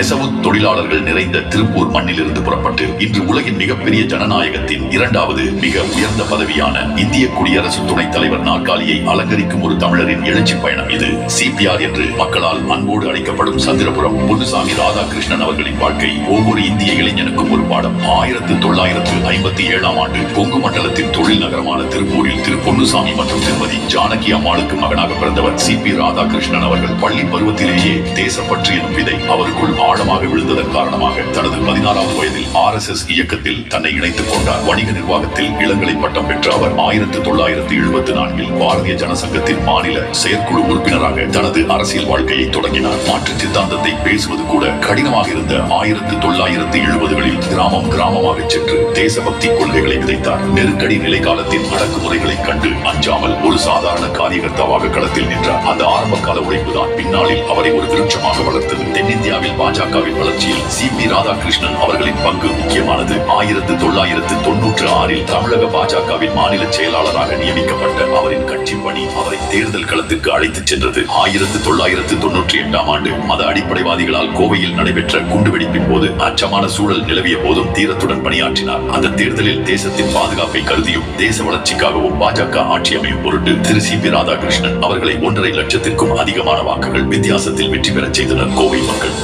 நெசவு தொழிலாளர்கள் நிறைந்த திருப்பூர் மண்ணிலிருந்து புறப்பட்டு இன்று உலகின் மிகப்பெரிய ஜனநாயகத்தின் இரண்டாவது மிக உயர்ந்த பதவியான இந்திய குடியரசு துணைத் தலைவர் நாற்காலியை அலங்கரிக்கும் ஒரு தமிழரின் எழுச்சி பயணம் இது. சிபிஆர் என்று மக்களால் அன்போடு அழைக்கப்படும் சந்திரபுரம் பொன்னுசாமி ராதாகிருஷ்ணன் அவர்களின் வாழ்க்கை ஒவ்வொரு இந்திய இளைஞனுக்கும் ஒரு பாடம். ஆயிரத்து தொள்ளாயிரத்து ஐம்பத்தி ஏழாம் ஆண்டு கொங்கு மண்டலத்தின் தொழில் நகரமான திருப்பூரில் திரு பொன்னுசாமி மற்றும் திருமதி ஜானகி அம்மாளுக்கு மகனாக பிறந்தவர் சி பி ராதாகிருஷ்ணன் அவர்கள் பள்ளி பருவத்திலேயே தேசப்பற்று எனும் விதை அவருக்குள் ஆழமாக விழுந்ததன் காரணமாக தனது பதினாறாவது வயதில் ஆர் எஸ் எஸ் இயக்கத்தில் தன்னை இணைத்துக் கொண்டார். வணிக நிர்வாகத்தில் இளங்கலை பட்டம் பெற்ற அவர் ஆயிரத்தி தொள்ளாயிரத்தி எழுபத்தி நான்கில் பாரதிய ஜனசங்கத்தின் மாநில செயற்குழு உறுப்பினராக தனது அரசியல் வாழ்க்கையை தொடங்கினார். மாற்று சித்தாந்தத்தை பேசுவது கூட கடினமாக இருந்த ஆயிரத்தி தொள்ளாயிரத்தி எழுபதுகளில் கிராமம் கிராமமாக சென்று தேசபக்தி கொள்கைகளை விதைத்தார். நெருக்கடி நிலை காலத்தின் அடக்குமுறைகளை கண்டு அஞ்சாமல் ஒரு சாதாரண காரியகர்த்தாவாக களத்தில் நின்றார். அந்த ஆரம்ப கால உழைப்புதான் பின்னாளில் அவரை ஒரு விருட்சமாக வளர்த்தது. தென்னிந்தியாவில் பாஜகவின் வளர்ச்சியில் சி பி ராதாகிருஷ்ணன் அவர்களின் பங்கு முக்கியமானது. ஆயிரத்து தொள்ளாயிரத்து தொன்னூற்று ஆறில் தமிழக பாஜகவின் மாநில செயலாளராக நியமிக்கப்பட்ட அவரின் கட்சி பணி அவரை தேர்தல் களத்துக்கு அழைத்துச் சென்றது. ஆயிரத்து தொள்ளாயிரத்து தொன்னூற்றி எட்டாம் ஆண்டு மத அடிப்படைவாதிகளால் கோவையில் நடைபெற்ற குண்டுவெடிப்பின் போது அச்சமான சூழல் நிலவிய போதும் தீரத்துடன் பணியாற்றினார். அந்த தேர்தலில் தேசத்தின் பாதுகாப்பை கருதியும் தேச வளர்ச்சிக்காகவும் பாஜக ஆட்சி அமையும் பொருட்டு திரு சி பி ராதாகிருஷ்ணன் அவர்களை ஒன்றரை லட்சத்திற்கும் அதிகமான வாக்குகள் வித்தியாசத்தில் வெற்றி பெறச் செய்தனர். கோவை மக்கள்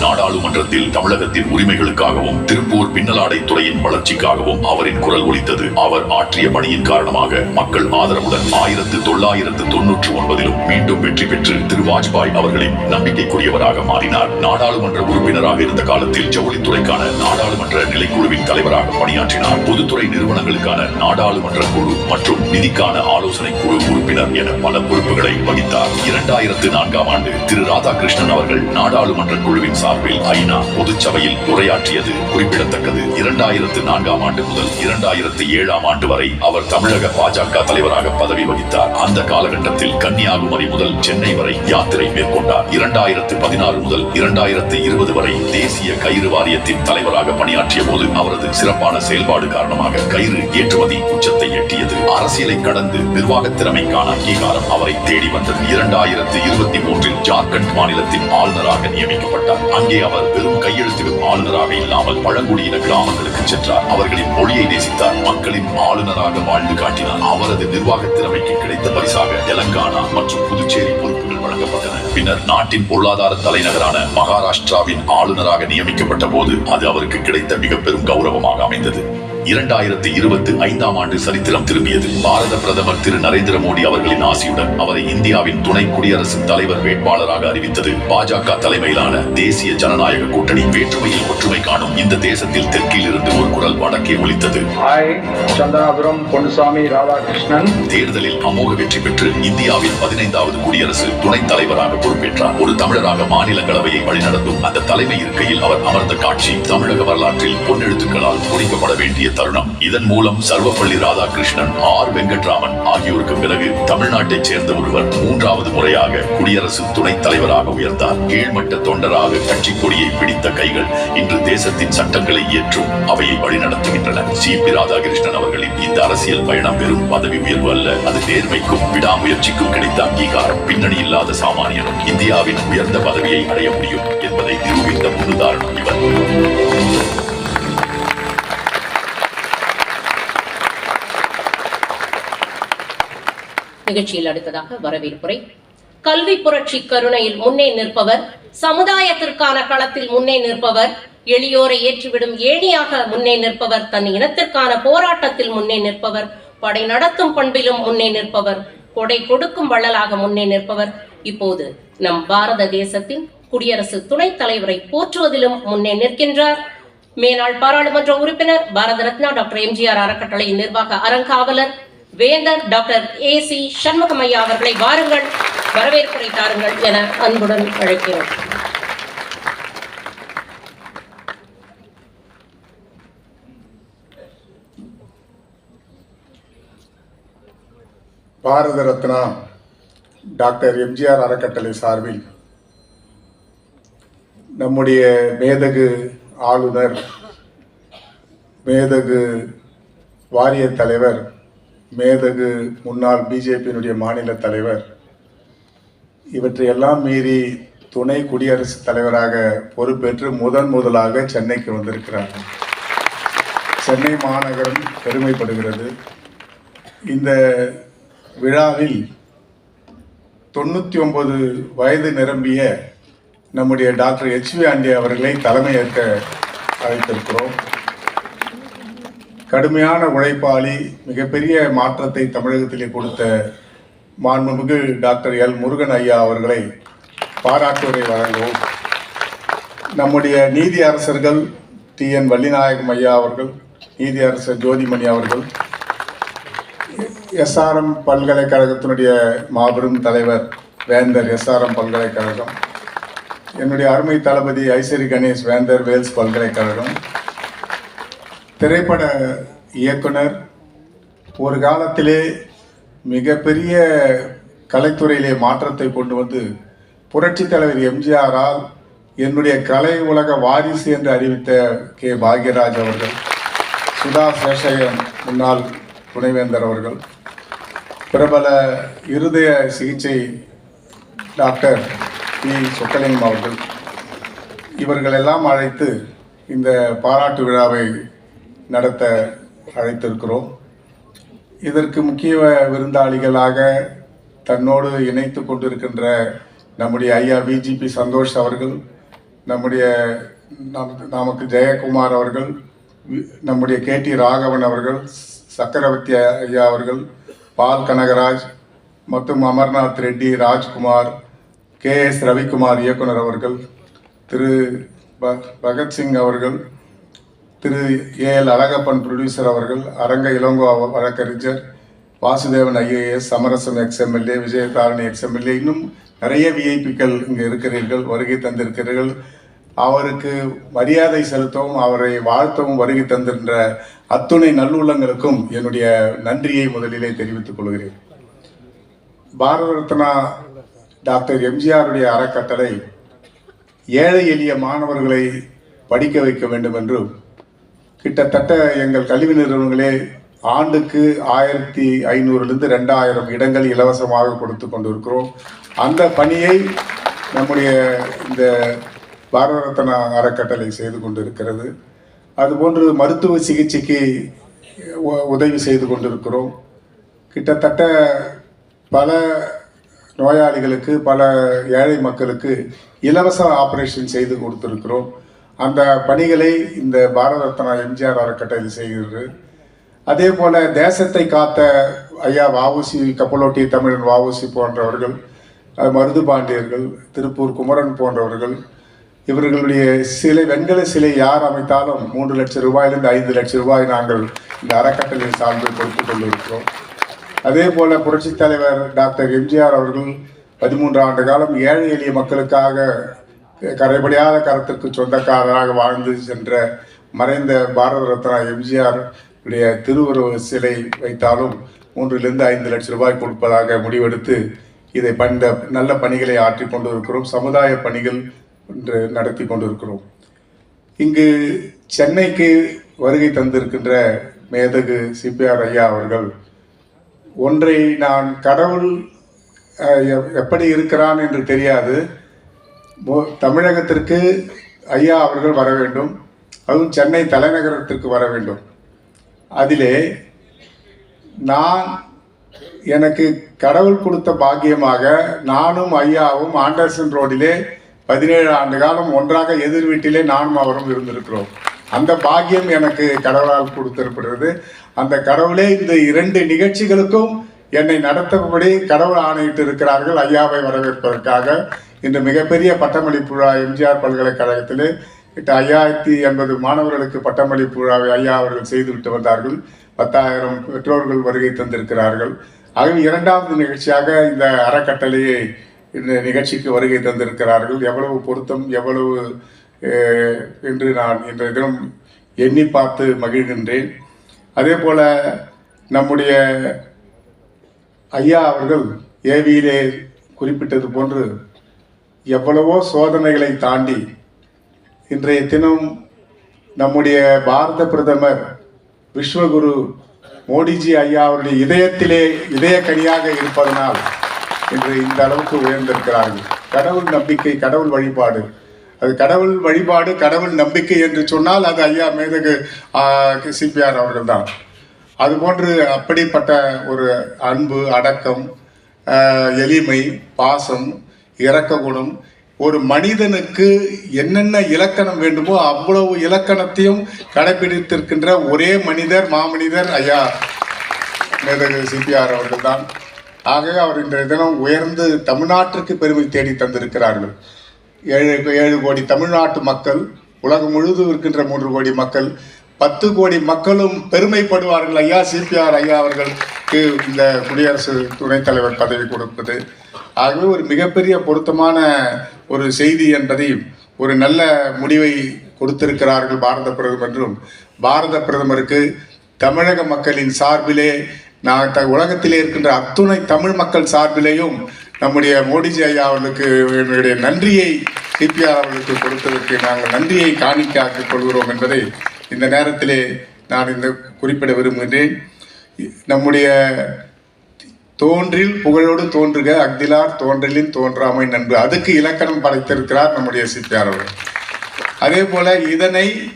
நாடாளுமன்றத்தில் தமிழகத்தின் உரிமைகளுக்காகவும் திருப்பூர் பின்னலாடை துறையின் வளர்ச்சிக்காகவும் அவரின் குரல் ஒலித்தது. அவர் ஆற்றிய பணியின் காரணமாக மக்கள் ஆதரவுடன் ஆயிரத்து தொள்ளாயிரத்து தொன்னூற்று ஒன்பதிலும் மீண்டும் வெற்றி பெற்று திரு வாஜ்பாய் அவர்களின் நம்பிக்கைக்குரியவராக மாறினார். நாடாளுமன்ற உறுப்பினராக இருந்த காலத்தில் ஜவுளித்துறைக்கான நாடாளுமன்ற நிலைக்குழுவின் தலைவராக பணியாற்றினார். பொதுத்துறை நிறுவனங்களுக்கான நாடாளுமன்ற குழு மற்றும் நிதிக்கான ஆலோசனை குழு உறுப்பினர் என பல பொறுப்புகளை வகித்தார். இரண்டாயிரத்து நான்காம் ஆண்டு திரு ராதாகிருஷ்ணன் அவர்கள் நாடாளுமன்ற குழுவின் சார்பில் ஐநா பொதுச்சபையில் உரையாற்றியது குறிப்பிடத்தக்கது. இரண்டாயிரத்து நான்காம் ஆண்டு முதல் இரண்டாயிரத்து ஏழாம் ஆண்டு வரை அவர் தமிழக பாஜக தலைவராக பதவி வகித்தார். அந்த காலகட்டத்தில் கன்னியாகுமரி முதல் சென்னை வரை யாத்திரை மேற்கொண்டார். இரண்டாயிரத்து பதினாறு முதல் இரண்டாயிரத்து இருபது வரை தேசிய கயிறு வாரியத்தின் தலைவராக பணியாற்றிய போது அவரது சிறப்பான செயல்பாடு காரணமாக கயிறு ஏற்றுமதி உச்சத்தை எட்டியது. அரசியலை கடந்து நிர்வாக திறமைக்கான அங்கீகாரம் அவரை தேடி வந்தது. இரண்டாயிரத்து இருபத்தி மூன்றில் ஜார்க்கண்ட் மாநிலத்தின் ஆளுநராக நியமிக்கப்பட்டார். அங்கே அவர் வெறும் கையெழுத்திடும் ஆளுநராக இல்லாமல் பழங்குடியின கிராமங்களுக்கு சென்றார். அவர்களின் மொழியை நேசித்தார். மக்களின் ஆளுநராக வாழ்ந்து காட்டினார். அவரது நிர்வாக திறமைக்கு கிடைத்த பரிசாக தெலங்கானா மற்றும் புதுச்சேரி பொறுப்புகள் வழங்கப்பட்டன. பின்னர் நாட்டின் பொருளாதார தலைநகரான மகாராஷ்டிராவின் ஆளுநராக நியமிக்கப்பட்ட போது அது அவருக்கு கிடைத்த மிக பெரும் கௌரவமாக அமைந்தது. இரண்டாயிரத்தி இருபத்தி ஐந்தாம் ஆண்டு சரித்திரம் திரும்பியது. பாரத பிரதமர் திரு நரேந்திர மோடி அவர்களின் ஆசியுடன் அவரை இந்தியாவின் துணை குடியரசுத் தலைவர் வேட்பாளராக அறிவித்தது. பாஜக தலைமையிலான தேசிய ஜனநாயக கூட்டணி வேற்றுமையில் ஒற்றுமை காணும் இந்த தேசத்தில் தெற்கில் இருந்து ஒரு குரல் வடக்கே ஒலித்தது. ராதாகிருஷ்ணன். தேர்தலில் அமோக வெற்றி பெற்று இந்தியாவின் பதினைந்தாவது குடியரசு துணைத் தலைவராக பொறுப்பேற்றார். ஒரு தமிழராக மாநிலங்களவையை வழிநடத்தும் அந்த தலைமை இருக்கையில் அவர் அமர்ந்த காட்சி தமிழக வரலாற்றில் பொன்னெழுத்துக்களால் பொறிக்கப்பட வேண்டிய தருணம். இதன் மூலம் சர்வப்பள்ளி ராதாகிருஷ்ணன் ஆர். வெங்கட்ராமன் ஆகியோருக்கு பிறகு தமிழ்நாட்டைச் சேர்ந்த ஒருவர் மூன்றாவது முறையாக குடியரசு துணைத் தலைவராக உயர்ந்தார். கீழ்மட்ட தொண்டராக கட்சி கொடியை பிடித்த கைகள் இன்று தேசத்தின் சட்டங்களை இயற்றும் அவையை வழிநடத்துகின்றன. சி. பி. ராதாகிருஷ்ணன் அவர்களின் இந்த அரசியல் பயணம் வெறும் பதவி உயர்வு அல்ல அது நேர்மைக்கும் விடாமுயற்சிக்கும் கிடைத்த அங்கீகாரம். பின்னணி இல்லாத சாமானியனும் இந்தியாவின் உயர்ந்த பதவியை அடைய முடியும் என்பதை நிரூபித்த முன்னுதாரணம் இவர். நிகழ்ச்சியில் அடுத்ததாக வரவேற்புரை. கல்வி புரட்சி கருணையில் முன்னே நிற்பவர். சமுதாயத்திற்கான களத்தில் முன்னே நிற்பவர். எளியோரை ஏற்றிவிடும் ஏணியாக முன்னே நிற்பவர். தன் இனத்திற்கான போராட்டத்தில் முன்னே நிற்பவர். படை நடத்தும் பண்பிலும் முன்னே நிற்பவர். கொடை கொடுக்கும் வள்ளலாக முன்னே நிற்பவர். இப்போது நம் பாரத தேசத்தின் குடியரசு துணைத் தலைவரை போற்றுவதிலும் முன்னே நிற்கின்றார். மேனாள் பாராளுமன்ற உறுப்பினர் பாரத ரத்னா டாக்டர் எம்ஜிஆர் அறக்கட்டளையின் நிர்வாக அறங்காவலர். வேந்தர் டாக்டர் ஏ சி சண்முகமையா அவர்களை வாருங்கள் வரவேற்புரை தாருங்கள் என அன்புடன் அழைக்கிறோம். பாரத ரத்னா டாக்டர் எம்ஜிஆர் அறக்கட்டளை சார்பில் நம்முடைய மேதகு ஆளுநர் மேதகு வாரிய தலைவர் மேதகு முன்னாள் பிஜேபியினுடைய மாநில தலைவர் இவற்றையெல்லாம் மீறி துணை குடியரசுத் தலைவராக பொறுப்பேற்று முதன் முதலாக சென்னைக்கு வந்திருக்கிறார்கள் சென்னை மாநகரம் பெருமைப்படுகிறது. இந்த விழாவில் தொண்ணூற்றி ஒன்பது வயது நிரம்பிய நம்முடைய டாக்டர் ஹெச்வி ஆண்டி அவர்களை தலைமையேற்க அழைத்திருக்கிறோம். கடுமையான உழைப்பாளி மிகப்பெரிய மாற்றத்தை தமிழகத்திலே கொடுத்த மாண்புமிகு டாக்டர் எல். முருகன் ஐயா அவர்களை பாராட்டுரை வழங்கவும். நம்முடைய நீதி அரசர்கள் டி. என். வள்ளிநாயகம் ஐயா அவர்கள் நீதி அரசர் ஜோதிமணி அவர்கள் எஸ்ஆர்எம் பல்கலைக்கழகத்தினுடைய மாபெரும் தலைவர் வேந்தர் எஸ்ஆர்எம் பல்கலைக்கழகம் என்னுடைய அருமை தளபதி ஐசரி கணேஷ் வேந்தர் வேல்ஸ் பல்கலைக்கழகம் திரைப்பட இயக்குனர் ஒரு காலத்திலே மிகப்பெரிய கலைத்துறையிலே மாற்றத்தை கொண்டு வந்து புரட்சித் தலைவர் எம்ஜிஆரால் என்னுடைய கலை உலக வாரிசு என்று அறிவித்த கே. பாக்யராஜ் அவர்கள் சுதா சேஷையன் முன்னாள் துணைவேந்தர் அவர்கள் பிரபல இருதய சிகிச்சை டாக்டர் பி. சொக்கலிங்கம் அவர்கள் இவர்களெல்லாம் அழைத்து இந்த பாராட்டு விழாவை நடத்த அழைத்திருக்கிறோம். இதற்கு முக்கிய விருந்தாளிகளாக தன்னோடு இணைத்து கொண்டிருக்கின்ற நம்முடைய ஐயா விஜிபி சந்தோஷ் அவர்கள் நம்முடைய நமக்கு நமக்கு ஜெயக்குமார் அவர்கள் நம்முடைய கே டி ராகவன் அவர்கள் சக்கரவர்த்தி ஐயா அவர்கள் பால் கனகராஜ் மற்றும் அமர்நாத் ரெட்டி ராஜ்குமார் கே எஸ் ரவிக்குமார் இயக்குனர் அவர்கள் திரு ப பகத்சிங் அவர்கள் Thiru A L Alagappan producer அவர்கள் அரங்க இளங்கோ வழக்கறிஞர் வாசுதேவன் ஐஏஎஸ் சமரசம் ex MLA Vijayadharani ex MLA இன்னும் நிறைய விஐபிக்கள் இங்கே இருக்கிறீர்கள் வருகை தந்திருக்கிறீர்கள். அவருக்கு மரியாதை செலுத்தவும் அவரை வாழ்த்தவும் வருகை தந்திருந்த அத்துணை நல்லுள்ளங்களுக்கும் என்னுடைய நன்றியை முதலிலே தெரிவித்துக் கொள்கிறேன். பாரத ரத்னா டாக்டர் எம்ஜிஆருடைய அறக்கட்டளை ஏழை எளிய மாணவர்களை படிக்க வைக்க வேண்டும் என்றும் கிட்டத்தட்ட எங்கள் கல்வி நிறுவனங்களே ஆண்டுக்கு ஆயிரத்தி ஐநூறுலேருந்து ரெண்டாயிரம் இடங்கள் இலவசமாக கொடுத்து கொண்டிருக்கிறோம். அந்த பணியை நம்முடைய இந்த பாரத ரத்னா அறக்கட்டளை செய்து கொண்டிருக்கிறது. அதுபோன்று மருத்துவ சிகிச்சைக்கு உதவி செய்து கொண்டிருக்கிறோம். கிட்டத்தட்ட பல நோயாளிகளுக்கு பல ஏழை மக்களுக்கு இலவச ஆப்ரேஷன் செய்து கொடுத்துருக்கிறோம். அந்த பணிகளை இந்த பாரத ரத்னா எம்ஜிஆர் அறக்கட்டளை செய்கிறது. அதே போல தேசத்தை காத்த ஐயா வாவுசி கப்பலோட்டி தமிழன் வாவுசி போன்றவர்கள் மருது பாண்டியர்கள் திருப்பூர் குமரன் போன்றவர்கள் இவர்களுடைய சிலை வெண்கல சிலை யார் அமைத்தாலும் மூன்று லட்சம் ரூபாயிலிருந்து ஐந்து லட்சம் ரூபாய் நாங்கள் இந்த அறக்கட்டளை சார்பில் கொடுத்து கொண்டிருக்கிறோம். அதே போல புரட்சித் தலைவர் டாக்டர் எம்ஜிஆர் அவர்கள் பதிமூன்று ஆண்டு காலம் ஏழை எளிய மக்களுக்காக கரைபடியாத கரத்திற்கு சொந்தக்காரராக வாழ்ந்து சென்ற மறைந்த பாரத ரத்னா எம்ஜிஆர் உடைய திருவுருவ சிலை வைத்தாலும் மூன்றிலிருந்து ஐந்து லட்சம் ரூபாய் கொடுப்பதாக முடிவெடுத்து இதை பண்ட நல்ல பணிகளை ஆற்றி கொண்டிருக்கிறோம். சமுதாய பணிகள் என்று நடத்தி கொண்டிருக்கிறோம். இங்கு சென்னைக்கு வருகை தந்திருக்கின்ற மேதகு சிபிஆர் ஐயா அவர்கள் ஒன்றை நான் கடவுள் எப்படி இருக்கிறான் என்று தெரியாது. தமிழகத்திற்கு ஐயா அவர்கள் வர வேண்டும். அதுவும் சென்னை தலைநகரத்திற்கு வர வேண்டும். அதிலே நான் எனக்கு கடவுள் கொடுத்த பாக்கியமாக நானும் ஐயாவும் ஆண்டர்சன் ரோடிலே பதினேழு ஆண்டு காலம் ஒன்றாக எதிர் வீட்டிலே நானும் அவரும் இருந்திருக்கிறோம். அந்த பாக்கியம் எனக்கு கடவுளால் கொடுத்திருக்கிறது. அந்த கடவுளே இந்த இரண்டு நிகழ்ச்சிகளுக்கும் என்னை நடத்தபடி கடவுள் ஆணையிட்டு இருக்கிறார்கள் ஐயாவை வரவேற்பதற்காக இன்று மிகப்பெரிய பட்டமளிப்பு விழா எம்ஜிஆர் பல்கலைக்கழகத்திலே கிட்ட ஐயாயிரத்தி எண்பது மாணவர்களுக்கு பட்டமளிப்பு விழாவை ஐயா அவர்கள் செய்துவிட்டு வந்தார்கள். பத்தாயிரம் பெற்றோர்கள் வருகை தந்திருக்கிறார்கள். ஆகவே இரண்டாவது நிகழ்ச்சியாக இந்த அறக்கட்டளையை இந்த நிகழ்ச்சிக்கு வருகை தந்திருக்கிறார்கள். எவ்வளவு பொருத்தம் எவ்வளவு என்று நான் இன்றைய தினம் எண்ணி பார்த்து மகிழ்கின்றேன். அதே போல் நம்முடைய ஐயா அவர்கள் ஏவியிலே குறிப்பிட்டது போன்று எவ்வளவோ சோதனைகளை தாண்டி இன்றைய தினம் நம்முடைய பாரத பிரதமர் விஸ்வகுரு மோடிஜி ஐயா அவருடைய இதயத்திலே இதய கனியாக இருப்பதனால் இன்று இந்த அளவுக்கு உயர்ந்திருக்கிறார்கள். கடவுள் நம்பிக்கை கடவுள் வழிபாடு. அது கடவுள் வழிபாடு கடவுள் நம்பிக்கை என்று சொன்னால் அது ஐயா மேதகு சிபிஆர் அவர்கள் தான். அதுபோன்று அப்படிப்பட்ட ஒரு அன்பு அடக்கம் எளிமை பாசம் இறக்க குணம் ஒரு மனிதனுக்கு என்னென்ன இலக்கணம் வேண்டுமோ அவ்வளவு இலக்கணத்தையும் கடைபிடித்திருக்கின்ற ஒரே மனிதர் மாமனிதர் ஐயா மேதகு சிபிஆர் அவர்கள் தான் ஆகவே அவர் இன்றைய தினம் உயர்ந்து தமிழ்நாட்டிற்கு பெருமை தேடி தந்திருக்கிறார்கள். ஏழு ஏழு கோடி தமிழ்நாட்டு மக்கள் உலகம் முழுவதும் இருக்கின்ற மூன்று கோடி மக்கள் பத்து கோடி மக்களும் பெருமைப்படுவார்கள் ஐயா சிபிஆர் ஐயா அவர்களுக்கு இந்த குடியரசு துணைத் தலைவர் பதவி கொடுப்பது. ஆகவே ஒரு மிகப்பெரிய பொருத்தமான ஒரு செய்தி என்பதை ஒரு நல்ல முடிவை கொடுத்திருக்கிறார்கள் பாரத பிரதமர் என்றும் பாரத பிரதமருக்கு தமிழக மக்களின் சார்பிலே நான் த உலகத்திலே இருக்கின்ற அத்துணை தமிழ் மக்கள் சார்பிலேயும் நம்முடைய மோடிஜி ஐயா அவர்களுக்கு என்னுடைய நன்றியை சிபிஆர் அவர்களுக்கு கொடுத்ததற்கு நாங்கள் நன்றியை காணிக்காக்கிக் கொள்கிறோம் என்பதை இந்த நேரத்திலே நான் இந்த குறிப்பிட விரும்புகின்றேன். நம்முடைய தோன்றில் புகழோடு தோன்றுக அக்திலார் தோன்றலின் தோன்றாமை நன்பு அதுக்கு இலக்கணம் படைத்திருக்கிறார் நம்முடைய சிபிஆர் அவர்கள். அதே போல இதனை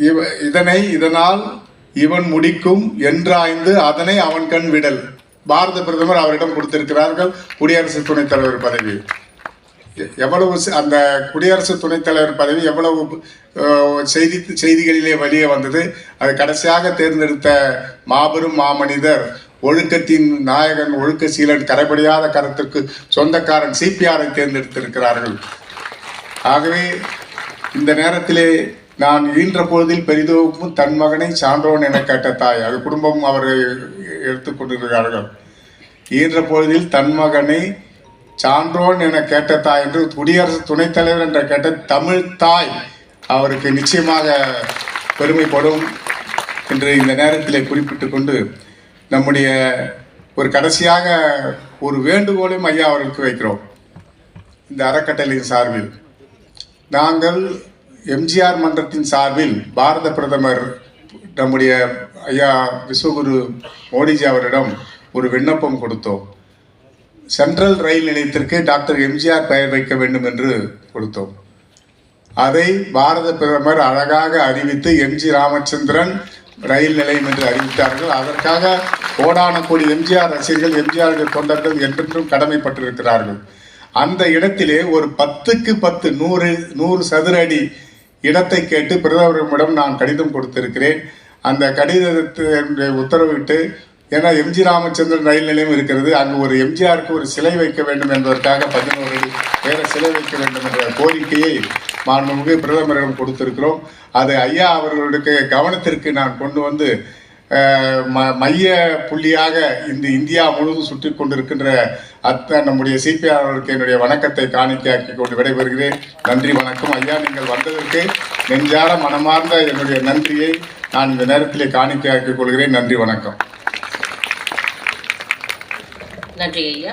இவ இதனை இதனால் இவன் முடிக்கும் என்றாய்ந்து அதனை அவன் கண் விடல். பாரத பிரதமர் அவரிடம் கொடுத்திருக்கிறார்கள் குடியரசு துணைத் தலைவர் பதவி. எ- எவ்வளவு அந்த குடியரசு துணைத் தலைவர் பதவி எவ்வளவு செய்தி செய்திகளிலே வெளியே வந்தது அது கடைசியாக தேர்ந்தெடுத்த மாபெரும் மாமனிதர் ஒழுக்கத்தின் நாயகன் ஒழுக்க சீலன் கரைபடியாத கருத்துக்கு சொந்தக்காரன் சிபிஆரை தேர்ந்தெடுத்திருக்கிறார்கள். ஆகவே இந்த நேரத்திலே நான் ஈன்ற பொழுதில் பெரிதோக்கும் தன் மகனை சான்றோன் என கேட்ட தாய் அது குடும்பம் அவரை எடுத்துக்கொண்டிருக்கிறார்கள் ஈன்ற பொழுதில் தன் மகனை சான்றோன் என கேட்ட தாய் என்று குடியரசு துணைத் தலைவர் என்ற கேட்ட தமிழ் தாய் அவருக்கு நிச்சயமாக பெருமைப்படும் என்று இந்த நேரத்திலே குறிப்பிட்டுக் கொண்டு நம்முடைய ஒரு கடைசியாக ஒரு வேண்டுகோளையும் ஐயா அவர்களுக்கு வைக்கிறோம். இந்த அறக்கட்டளையின் சார்பில். நாங்கள் எம்ஜிஆர் மன்றத்தின் சார்பில் பாரத பிரதமர் நம்முடைய ஐயா விஸ்வகுரு மோடிஜி அவரிடம் ஒரு விண்ணப்பம் கொடுத்தோம். சென்ட்ரல் ரயில் நிலையத்திற்கு டாக்டர் எம்ஜிஆர் பெயர் வைக்க வேண்டும் என்று கொடுத்தோம். அதை பாரத பிரதமர் அழகாக அறிவித்து எம்ஜி ராமச்சந்திரன் ரயில் நிலையம் என்று அறிவித்தார்கள். அதற்காக ஓடானக்கூடிய கோடி எம்ஜிஆர் ரசிகர்கள் எம்ஜிஆர் தொண்டர்கள் என்றென்றும் கடமைப்பட்டிருக்கிறார்கள். அந்த இடத்திலே ஒரு பத்துக்கு பத்து நூறு நூறு சதுர அடி இடத்தை கேட்டு பிரதமரிடம் நான் கடிதம் கொடுத்திருக்கிறேன். அந்த கடிதத்தை உத்தரவிட்டு ஏன்னா எம்ஜி ராமச்சந்திரன் ரயில் நிலையம் இருக்கிறது. அங்கு ஒரு எம்ஜிஆருக்கு ஒரு சிலை வைக்க வேண்டும் என்பதற்காக பதினோரு அடி வேற சிலை வைக்க வேண்டும் என்ற கோரிக்கையை மாண்புமிகு பிரதமரிடம் கொடுத்திருக்கிறோம். அது ஐயா அவர்களுடைய கவனத்திற்கு நான் கொண்டு வந்து ம- மைய புள்ளியாக இந்த இந்தியா முழுவதும் சுற்றி கொண்டிருக்கின்ற அத்த நம்முடைய சிபிஆர் அவர்களுக்கு என்னுடைய வணக்கத்தை காணிக்கையாக்கி கொண்டு விடைபெறுகிறேன். நன்றி வணக்கம். ஐயா நீங்கள் வந்ததற்கு நெஞ்சார மனமார்ந்த என்னுடைய நன்றியை நான் இந்த நேரத்திலே காணிக்கையாக்கிக் கொள்கிறேன். நன்றி வணக்கம். நன்றி ஐயா